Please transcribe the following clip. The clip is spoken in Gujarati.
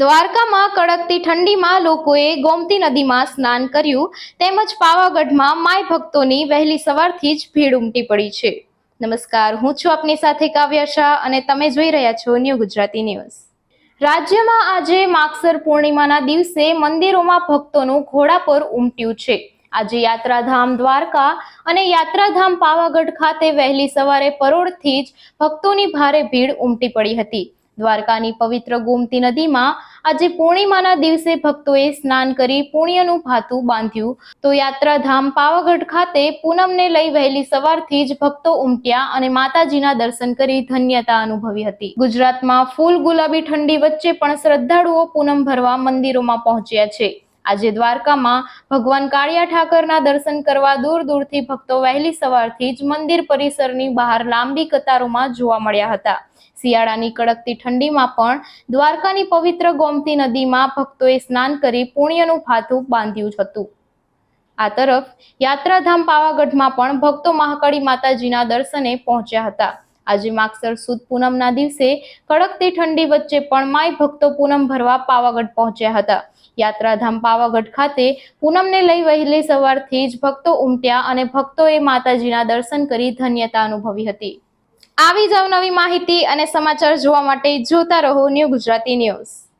દ્વારકામાં કડકતી ઠંડીમાં લોકોએ ગોમતી નદીમાં સ્નાન કર્યું, તેમજ પાવાગઢમાં માય ભક્તોની વહેલી સવારથી જ ભીડ ઉમટી પડી છે. નમસ્કાર, હું છું આપની સાથે કાવ્યા શાહ અને તમે જોઈ રહ્યા છો ન્યૂ ગુજરાતી ન્યૂઝ. રાજ્યમાં આજે માગસર પૂર્ણિમાના દિવસે મંદિરોમાં ભક્તોનું ઘોડા પર ઉમટ્યું છે. આજે યાત્રાધામ દ્વારકા અને યાત્રાધામ પાવાગઢ ખાતે વહેલી સવારે પરોળથી જ ભક્તોની ભારે ભીડ ઉમટી પડી હતી. દ્વારકાની પવિત્ર ગોમતી નદીમાં આજે પૂર્ણિમાના દિવસે ભક્તોએ સ્નાન કરી પુણ્યનું ભાતું બાંધ્યું. તો યાત્રાધામ પાવાગઢ ખાતે પૂનમને લઈ વહેલી સવારથી જ ભક્તો ઉમટ્યા અને માતાજીના દર્શન કરી ધન્યતા અનુભવી હતી. ગુજરાતમાં ફૂલ ગુલાબી ઠંડી વચ્ચે પણ શ્રદ્ધાળુઓ પૂનમ ભરવા મંદિરોમાં પહોંચ્યા છે. આજે દ્વારકામાં ભગવાન કાળિયા ઠાકરના દર્શન કરવા દૂર દૂરથી ભક્તો વહેલી સવારથી જ મંદિર પરિસરની બહાર લાંબી કતારોમાં જોવા મળ્યા હતા. શિયાળાની કડકતી ઠંડીમાં પણ દ્વારકાની પવિત્ર ગોમતી નદીમાં ભક્તોએ સ્નાન કરી પુણ્યનું ભાથું બાંધ્યું હતું. આ તરફ યાત્રાધામ પાવાગઢમાં પણ ભક્તો મહાકાળી માતાજીના દર્શને પહોંચ્યા હતા. આજે માગસર સુદ પૂનમના દિવસે કડકતી ઠંડી વચ્ચે પણ માય ભક્તો પૂનમ ભરવા પાવાગઢ પહોંચ્યા હતા. યાત્રાધામ પાવાગઢ ખાતે પૂનમને લઈ વહેલી સવારથી જ ભક્તો ઉમટ્યા અને ભક્તોએ માતાજીના દર્શન કરી ધન્યતા અનુભવી હતી. આવી જ અવનવી માહિતી અને સમાચાર જોવા માટે જોતા રહો ન્યૂ ગુજરાતી ન્યૂઝ.